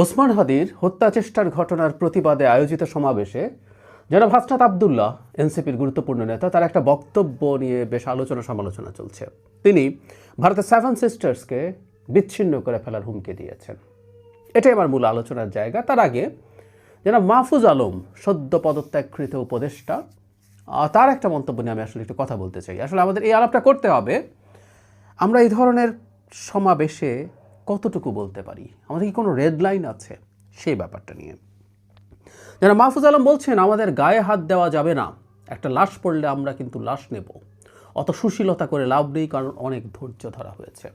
ওসমান হাদির হত্যা চেষ্টার ঘটনার প্রতিবাদে আয়োজিত সমাবেশে জনাব হাসনাত আবদুল্লাহ, এনসিপির গুরুত্বপূর্ণ নেতা, তার একটা বক্তব্য নিয়ে বেশ আলোচনা সমালোচনা চলছে। তিনি ভারতের সেভেন সিস্টার্সকে বিচ্ছিন্ন করে ফেলার হুমকি দিয়েছেন। এটাই আমার মূল আলোচনার জায়গা। তার আগে জনাব মাহফুজ আলম, সদ্য পদত্যাগকৃত উপদেষ্টা তার একটা মন্তব্য নিয়ে আমি আসলে একটু কথা বলতে চাই। আসলে আমাদের এই আলাপটা করতে হবে। আমরা এই ধরনের সমাবেশে কতটুকু বলতে পারি? আমাদের কি কোনো রেড লাইন আছে? সেই ব্যাপারটা নিয়ে। যারা মাহফুজ আলম বলছেন, আমাদের গায়ে হাত দেওয়া যাবে না। একটা লাশ পড়লে আমরা কিন্তু লাশ নেব। অত সুশীলতা করে লাভ নেই, কারণ অনেক ধৈর্য ধরা হয়েছে।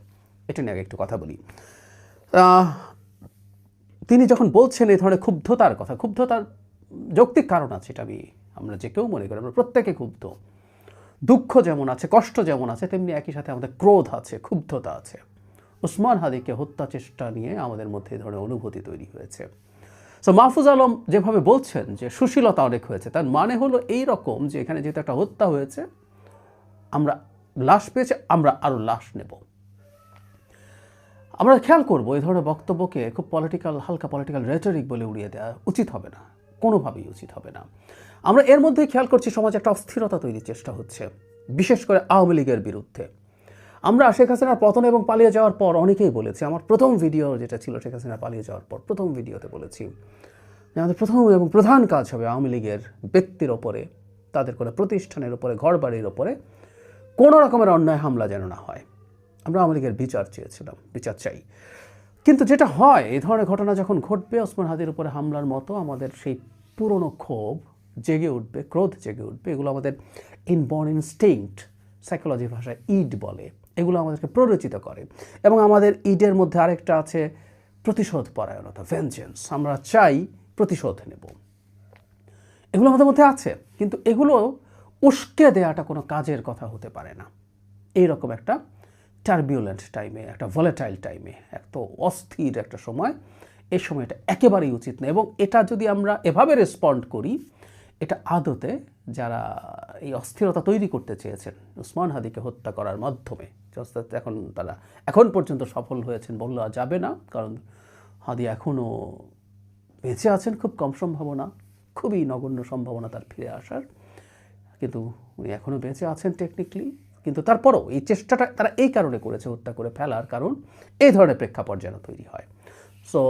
এটা নিয়ে আগে একটু কথা বলি। তিনি যখন বলছেন এই ধরনের ক্ষুব্ধতার কথা, ক্ষুব্ধতার যৌক্তিক কারণ আছে এটা আমি, আমরা যে কেউ মনে করি, আমরা প্রত্যেকে ক্ষুব্ধ। দুঃখ যেমন আছে, কষ্ট যেমন আছে, তেমনি একই সাথে আমাদের ক্রোধ আছে, ক্ষুব্ধতা আছে। উসমান হাদিকে হত্যা চেষ্টা নিয়ে আমাদের মধ্যে এই ধরনের অনুভূতি তৈরি হয়েছে। সো মাহফুজ আলম যেভাবে বলছেন যে সুশীলতা অনেক হয়েছে, তার মানে হলো এই রকম যে এখানে যেহেতু একটা হত্যা হয়েছে, আমরা লাশ পেয়েছে, আমরা আরও লাশ নেব। আমরা খেয়াল করব এই ধরনের বক্তব্যকে খুব পলিটিক্যাল হালকা পলিটিক্যাল রেটরিক বলে উড়িয়ে দেওয়া উচিত হবে না, কোনোভাবেই উচিত হবে না। আমরা এর মধ্যেই খেয়াল করছি সমাজে একটা অস্থিরতা তৈরির চেষ্টা হচ্ছে, বিশেষ করে আওয়ামী লীগের বিরুদ্ধে। আমরা শেখ হাসিনার পতন এবং পালিয়ে যাওয়ার পর অনেকেই বলেছি, আমার প্রথম ভিডিও যেটা ছিল শেখ হাসিনা পালিয়ে যাওয়ার পর, প্রথম ভিডিওতে বলেছি যে আমাদের প্রথম এবং প্রধান কাজ হবে আওয়ামী লীগের ব্যক্তির ওপরে, তাদের কোনো প্রতিষ্ঠানের ওপরে, ঘরবাড়ির ওপরে কোনো রকমের অন্যায়, হামলা যেন না হয়। আমরা আওয়ামী লীগের বিচার চেয়েছিলাম, বিচার চাই। কিন্তু যেটা হয়, এই ধরনের ঘটনা যখন ঘটবে, ওসমান হাদির উপরে হামলার মতো আমাদের সেই পুরনো ক্ষোভ জেগে উঠবে, ক্রোধ জেগে উঠবে, এগুলো আমাদের ইনবর্ন ইনস্টিংক্ট সাইকোলজি ভাষায় ইড বলে। এগুলো আমাদেরকে প্ররোচিত করে। এবং আমাদের ইডের মধ্যে আরেকটা আছে প্রতিশোধ পরায়ণতা ভেঞ্জেন্স আমরা চাই প্রতিশোধ নেব। এগুলো আমাদের মধ্যে আছে, কিন্তু এগুলো উস্কে দেওয়াটা কোনো কাজের কথা হতে পারে না। এইরকম একটা টার্বিউলেন্ট টাইমে একটা ভলেটাইল টাইমে এত অস্থির একটা সময় এই সময়টা একেবারেই উচিত না। এবং এটা যদি আমরা এভাবে রেসপন্ড করি, এটা আদতে যারা এই অস্থিরতা তৈরি করতে চেয়েছেন, উসমান হাদিকে হত্যা করার মাধ্যমে এখন তারা, এখন পর্যন্ত সফল হয়েছেন বললে যাবে না, কারণ হাদি এখনও বেঁচে আছেন খুব কম সম্ভাবনা, খুবই নগণ্য সম্ভাবনা তার ফিরে আসার, কিন্তু উনি এখনও বেঁচে আছেন টেকনিক্যালি কিন্তু তারপরও এই চেষ্টাটা তারা এই কারণে করেছে হত্যা করে ফেলার কারণ, এই ধরনের প্রেক্ষাপট যেন তৈরি হয়। সো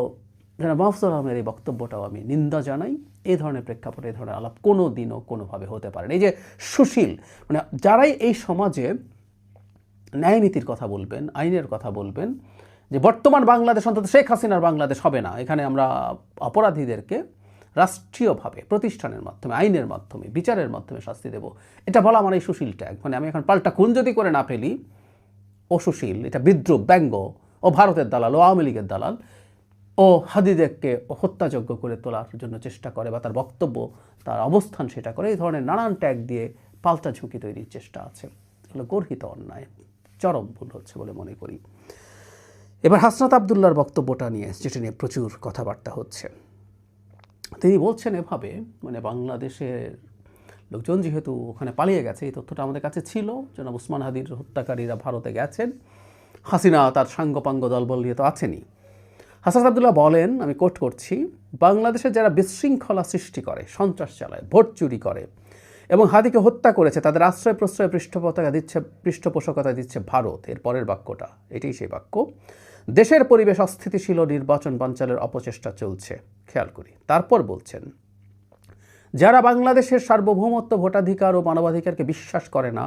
যারা মাহফুজুর আহমের এই বক্তব্যটাও আমি নিন্দা জানাই। এই ধরনের প্রেক্ষাপটে এই ধরনের আলাপ কোনো দিনও কোনোভাবে হতে পারে এই যে সুশীল মানে যারাই এই সমাজে ন্যায়নীতির কথা বলবেন, আইনের কথা বলবেন, যে বর্তমান বাংলাদেশ অন্তত শেখ হাসিনার বাংলাদেশ হবে না, এখানে আমরা অপরাধীদেরকে রাষ্ট্রীয়ভাবে, প্রতিষ্ঠানের মাধ্যমে, আইনের মাধ্যমে, বিচারের মাধ্যমে শাস্তি দেব। এটা বলা আমার এই সুশীল ট্যাগ মানে আমি এখন পাল্টা খুন যদি করে না ফেলি, ও সুশীল, এটা বিদ্রুপ ব্যঙ্গ, ও ভারতের দালাল, ও আওয়ামী লীগের দালাল ও হাদিদেরকে হত্যাযোগ্য করে তোলার জন্য চেষ্টা করে বা তার বক্তব্য, তার অবস্থান সেটা করে, এই ধরনের নানান ট্যাগ দিয়ে পাল্টা ঝুঁকি তৈরির চেষ্টা আছে। এগুলো গর্হিত অন্যায়, চরম ভুল হচ্ছে বলে মনে করি। এবার হাসনাত আবদুল্লার বক্তব্যটা নিয়ে যেটা নিয়ে প্রচুর কথাবার্তা হচ্ছে। তিনি বলছেন এভাবে মানে বাংলাদেশের লোকজন যেহেতু ওখানে পালিয়ে গেছে, এই তথ্যটা আমাদের কাছে ছিল, জনাব উসমান হাদির হত্যাকারীরা ভারতে গেছেন। হাসিনা তার সাঙ্গপাঙ্গ দলবল নিয়ে তো আছেনই। হাসান আবদুল্লাহ বলেন, আমি কোট করছি, বাংলাদেশে যারা বিশৃঙ্খলা সৃষ্টি করে, সন্ত্রাস চালায়, ভোট চুরি করে এবং হাদিকে হত্যা করেছে, তাদের আশ্রয় প্রশ্রয় পৃষ্ঠপোষকতা দিচ্ছে পৃষ্ঠপোষকতা দিচ্ছে ভারত। এর পরের বাক্যটা, এটাই সেই বাক্য। দেশের পরিবেশ অস্থিতিশীল নির্বাচন বাঞ্চালের অপচেষ্টা চলছে। খেয়াল করি। তারপর বলছেন, যারা বাংলাদেশের সার্বভৌমত্ব, ভোটাধিকার ও মানবাধিকারকে বিশ্বাস করে না,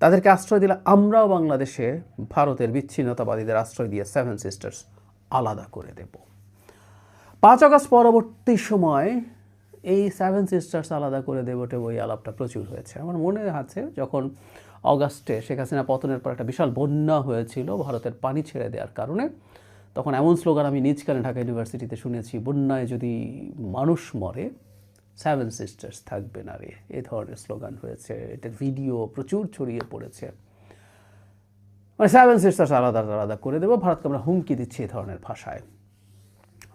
তাদেরকে আশ্রয় দিলে আমরাও বাংলাদেশে ভারতের বিচ্ছিন্নতাবাদীদের আশ্রয় দিয়ে সেভেন সিস্টার্স আলাদা করে দেব। পাঁচ আগস্ট পরবর্তী সময় এই সেভেন সিস্টার্স আলাদা করে দেবটে ওই আলাপটা প্রচুর হয়েছে। আমার মনে আছে যখন অগাস্টে শেখ হাসিনা পতনের পর একটা বিশাল বন্যা হয়েছিল ভারতের পানি ছেড়ে দেওয়ার কারণে, তখন এমন স্লোগান আমি নিজকালে ঢাকা ইউনিভার্সিটিতে শুনেছি, বন্যায় যদি মানুষ মরে সেভেন সিস্টার্স থাকবে না রে। এই ধরনের স্লোগান হয়েছে। এটার ভিডিও প্রচুর ছড়িয়ে পড়েছে। মানে সেভেন সিস্টার্স আলাদা আলাদা করে দেবো। ভারতকে আমরা হুমকি দিচ্ছি এই ধরনের ভাষায়।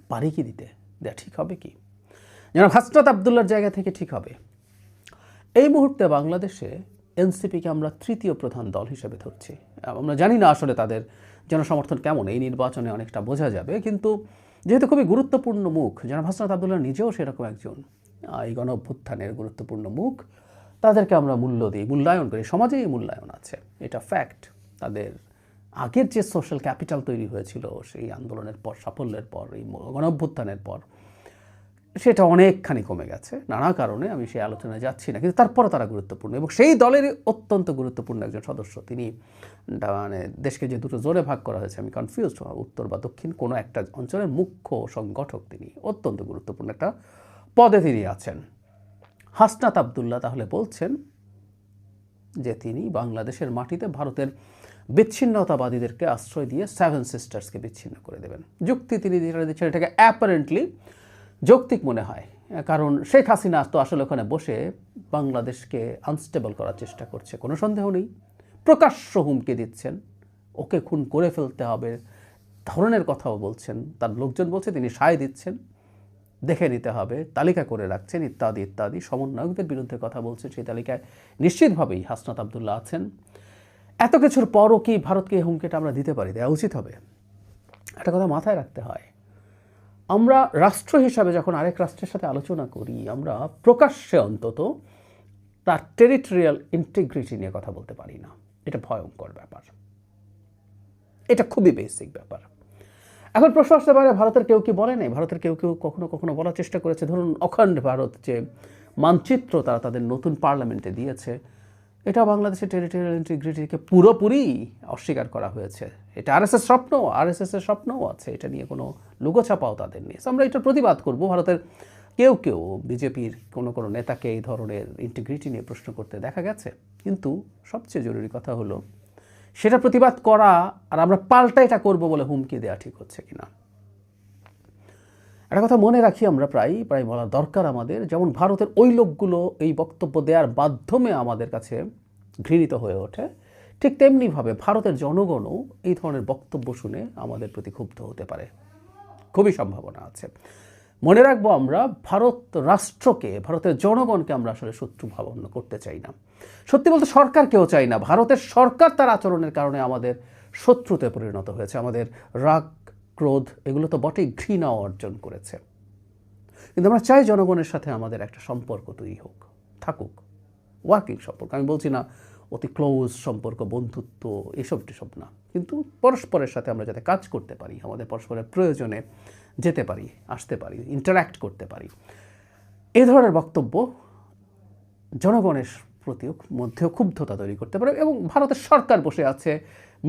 পারি কি দিতে? দেয়া ঠিক হবে কি? যেন হাসনাত আবদুল্লার জায়গা থেকে ঠিক হবে। এই মুহূর্তে বাংলাদেশে এনসিপিকে আমরা তৃতীয় প্রধান দল হিসেবে ধরছি। আমরা জানি না আসলে তাদের জনসমর্থন কেমন। এই নির্বাচনে অনেকটা বোঝা যাবে। কিন্তু যেহেতু খুবই গুরুত্বপূর্ণ মুখ, যেন হাসনাত আবদুল্লাহ নিজেও সেরকম একজন এই গণ অভ্যুত্থানের গুরুত্বপূর্ণ মুখ, তাদেরকে আমরা মূল্য দিই, মূল্যায়ন করি। সমাজে এই মূল্যায়ন আছে। এটা ফ্যাক্ট তাদের আগের যে সোশ্যাল ক্যাপিটাল তৈরি হয়েছিল, সেই আন্দোলনের পর, সাফল্যের পর, এই গণ অভ্যুত্থানের পর, সেটা অনেকখানি কমে গেছে। নানা কারণে আমি সেই আলোচনায় যাচ্ছি না, কিন্তু তারপরও তারা গুরুত্বপূর্ণ এবং সেই দলেরই অত্যন্ত গুরুত্বপূর্ণ একজন সদস্য। তিনি মানে দেশকে যে দুটো জোরে ভাগ করা হয়েছে, আমি কনফিউজ উত্তর বা দক্ষিণ কোনো একটা অঞ্চলের মুখ্য সংগঠক তিনি অত্যন্ত গুরুত্বপূর্ণ একটা পদে তিনি আছেন। হাসনাত আবদুল্লাহ তাহলে বলছেন যে তিনি বাংলাদেশের মাটিতে ভারতের বিচ্ছিন্নতাবাদীদেরকে আশ্রয় দিয়ে সেভেন সিস্টার্সকে বিচ্ছিন্ন করে দেবেন। যুক্তি তিনি যেটা দিচ্ছেন, এটাকে অ্যাপারেন্টলি যৌক্তিক মনে হয়, কারণ শেখ হাসিনা তো আসলে ওখানে বসে বাংলাদেশকে আনস্টেবল করার চেষ্টা করছে, কোনো সন্দেহ নেই। প্রকাশ্য হুমকি দিচ্ছেন, ওকে খুন করে ফেলতে হবে, ধরনের কথাও বলছেন, তার লোকজন বলছে তিনি সায় দিচ্ছেন, দেখে নিতে হবে, তালিকা করে রাখছেন, ইত্যাদি ইত্যাদি। সমন্বয়কদের বিরুদ্ধে কথা বলছেন সেই তালিকায় নিশ্চিতভাবেই হাসনাত আবদুল্লাহ আছেন। এত কিছুর পরও কি ভারতকে হুমকিটা আমরা দিতে পারি? দেওয়া উচিত হবে। একটা কথা মাথায় রাখতে হয়। আমরা রাষ্ট্র হিসাবে যখন আরেক রাষ্ট্রের সাথে আলোচনা করি, আমরা প্রকাশ্যে অন্তত তার টেরিটোরিয়াল ইন্টিগ্রিটি নিয়ে কথা বলতে পারি না। এটা ভয়ঙ্কর ব্যাপার। এটা খুবই বেসিক ব্যাপার। এখন প্রশ্ন আসতে পারে, ভারতের কেউ কি বলে নাই? ভারতের কেউ কেউ কখনো কখনো বলার চেষ্টা করেছে। ধরুন, অখণ্ড ভারত যে মানচিত্র তারা তাদের নতুন পার্লামেন্টে দিয়েছে এটা বাংলাদেশের টেরিটোরিয়াল ইন্টিগ্রিটিকে পুরোপুরি অস্বীকার করা হয়েছে। এটা আরএসএস স্বপ্ন আরএসএস এর স্বপ্নও আছে, এটা নিয়ে কোনো লুকোছাপাও তাদের নেই। আমরা এটার প্রতিবাদ করব, ভারতের কেউ কেউ, বিজেপির কোনো কোনো নেতাকে এই ধরনের ইন্টিগ্রিটি নিয়ে প্রশ্ন করতে দেখা গেছে। কিন্তু সবচেয়ে জরুরি কথা হলো সেটা প্রতিবাদ করা আর আমরা পাল্টা এটা করব বলে হুমকি দেওয়া ঠিক হচ্ছে কিনা। একটা কথা মনে রাখি আমরা প্রায় প্রায় বলা দরকার আমাদের, যেমন ভারতের ওই লোকগুলো এই বক্তব্য দেওয়ার মাধ্যমে আমাদের কাছে ঘৃণিত হয়ে ওঠে, ঠিক তেমনিভাবে ভারতের জনগণও এই ধরনের বক্তব্য শুনে আমাদের প্রতি ক্ষুব্ধ হতে পারে। খুবই সম্ভাবনা আছে। মনে রাখব আমরা, ভারত রাষ্ট্রকে, ভারতের জনগণকে আমরা আসলে শত্রু ভাবন্য করতে চাই না। সত্যি বলতে সরকারকেও চাই না। ভারতের সরকার তার আচরণের কারণে আমাদের শত্রুতে পরিণত হয়েছে। আমাদের রাগ ক্রোধ, এগুলো তো বটেই ঘৃণা অর্জন করেছে। কিন্তু আমরা চাই জনগণের সাথে আমাদের একটা সম্পর্ক তৈরি হোক, থাকুক। ওয়ার্কিং সম্পর্ক, আমি বলছি না অতি ক্লোজ সম্পর্ক, বন্ধুত্ব, এসব টেসব না। কিন্তু পরস্পরের সাথে আমরা যাতে কাজ করতে পারি, আমাদের পরস্পরের প্রয়োজনে যেতে পারি, আসতে পারি ইন্টারাক্ট করতে পারি। এ ধরনের বক্তব্য জনগণের প্রতিও মধ্যেও ক্ষুব্ধতা তৈরি করতে পারে এবং ভারতের সরকার বসে আছে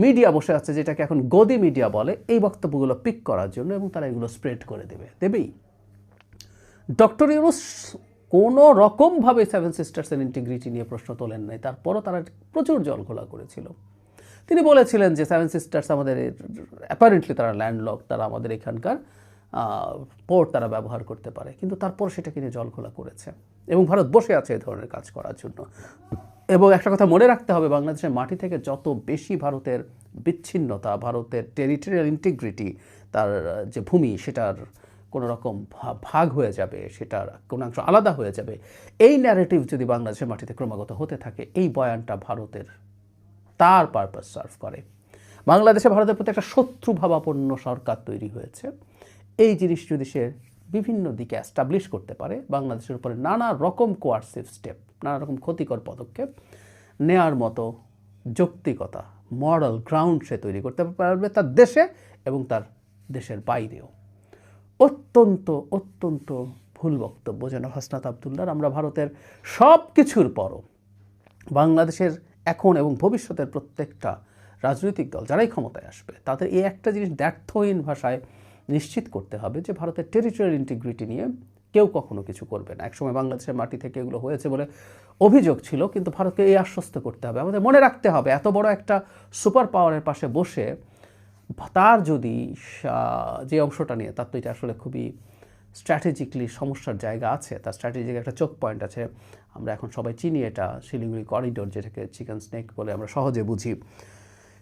মিডিয়া বসে আছে যেটাকে এখন গদি মিডিয়া বলে। এই বক্তব্যগুলো পিক করার জন্য এবং তারা এগুলো স্প্রেড করে দেবে। দেবেই। ডক্টর ইউনুস কোনো রকমভাবে সেভেন সিস্টার্সের ইন্টিগ্রিটি নিয়ে প্রশ্ন তোলেন নাই। তারপরও তারা প্রচুর জল ঘোলা করেছিল। তিনি বলেছিলেন যে সেভেন সিস্টার্স আমাদের অ্যাপারেন্টলি তারা ল্যান্ডলক তারা আমাদের এখানকার পোর্ট তারা ব্যবহার করতে পারে। কিন্তু তারপর সেটাকে নিয়ে জল ঘোলা করেছে। এবং ভারত বসে আছে এই ধরনের কাজ করার জন্য। এবং একটা কথা মনে রাখতে হবে, বাংলাদেশের মাটি থেকে যত বেশি ভারতের বিচ্ছিন্নতা, ভারতের টেরিটোরিয়াল ইন্টিগ্রিটি তার যে ভূমি, সেটার কোনো রকম ভাগ হয়ে যাবে, সেটার কোনো অংশ আলাদা হয়ে যাবে। এই ন্যারেটিভ যদি বাংলাদেশের মাটিতে ক্রমাগত হতে থাকে, এই বয়ানটা ভারতের তার পারপাস সার্ভ করে। বাংলাদেশে ভারতের প্রতি একটা শত্রুভাবাপন্ন সরকার তৈরি হয়েছে। এই জিনিস যদি সে বিভিন্ন দিকে অ্যাস্টাবলিশ করতে পারে, বাংলাদেশের উপরে নানা রকম কোয়ার্সিভ স্টেপ নানা রকম ক্ষতিকর পদক্ষেপ নেয়ার মতো যৌক্তিকতা মরাল গ্রাউন্ড সে তৈরি করতে পারবে তার দেশে এবং তার দেশের বাইরেও। অত্যন্ত অত্যন্ত ভুল বক্তব্য যেন হাসনাত আবদুল্লার আমরা ভারতের সব কিছুর পরও বাংলাদেশের এখন এবং ভবিষ্যতের প্রত্যেকটা রাজনৈতিক দল যারাই ক্ষমতায় আসবে, তাদের এই একটা জিনিস ব্যর্থহীন ভাষায় নিশ্চিত করতে হবে যে ভারতের টেরিটোরিয়াল ইন্টিগ্রিটি নিয়ে কেউ কখনো কিছু করবে না। একসময় বাংলাদেশের মাটি থেকে এগুলো হয়েছে বলে অভিযোগ ছিল, কিন্তু ভারতকে এই আশ্বস্ত করতে হবে। আমাদের মনে রাখতে হবে, এত বড় একটা সুপার পাওয়ারের পাশে বসে তার যদি যে অংশটা নিয়ে, তার তো এটা আসলে খুবই স্ট্র্যাটেজিকলি সমস্যার জায়গা আছে। তার স্ট্র্যাটেজিক একটা চোখ পয়েন্ট আছে। আমরা এখন সবাই চিনি এটা শিলিগুড়ি করিডোর যেটাকে চিকেন স্নেক বলে আমরা সহজে বুঝি।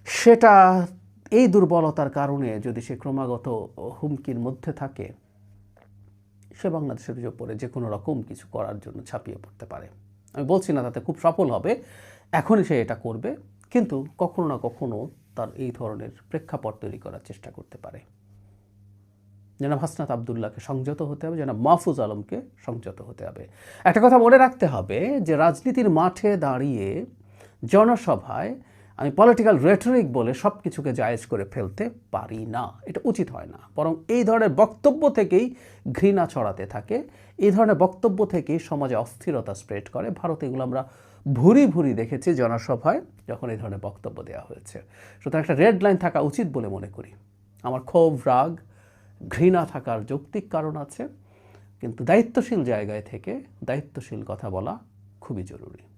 সেটা এই দুর্বলতার কারণে যদি সে ক্রমাগত হুমকির মধ্যে থাকে সে বাংলাদেশের উপরে যে কোনো রকম কিছু করার জন্য ছাপিয়ে পড়তে পারে। আমি বলছি না তাতে খুব সফল হবে, এখনই সে এটা করবে, কিন্তু কখনো না কখনো তার এই ধরনের প্রেক্ষাপট তৈরি করার চেষ্টা করতে পারে। জনাব হাসনাত আবদুল্লাহকে সংযত হতে হবে, জনাব মাহফুজ আলমকে সংযত হতে হবে। একটা কথা মনে রাখতে হবে যে রাজনীতির মাঠে দাঁড়িয়ে জনসভায় আমি পলিটিক্যাল রেটরিক বলে সব কিছুকে জায়েজ করে ফেলতে পারি না। এটা উচিত হয় না। বরং এই ধরনের বক্তব্য থেকেই ঘৃণা ছড়াতে থাকে। এই ধরনের বক্তব্য থেকেই সমাজে অস্থিরতা স্প্রেড করে। ভারতে এগুলো আমরা ভুরি ভুরি দেখেছি জনসভায় যখন এই ধরনের বক্তব্য দেওয়া হয়েছে। সুতরাং একটা রেড লাইন থাকা উচিত বলে মনে করি। আমার ক্ষোভ, রাগ, ঘৃণা থাকার যৌক্তিক কারণ আছে। কিন্তু দায়িত্বশীল জায়গায় থেকে দায়িত্বশীল কথা বলা খুবই জরুরি।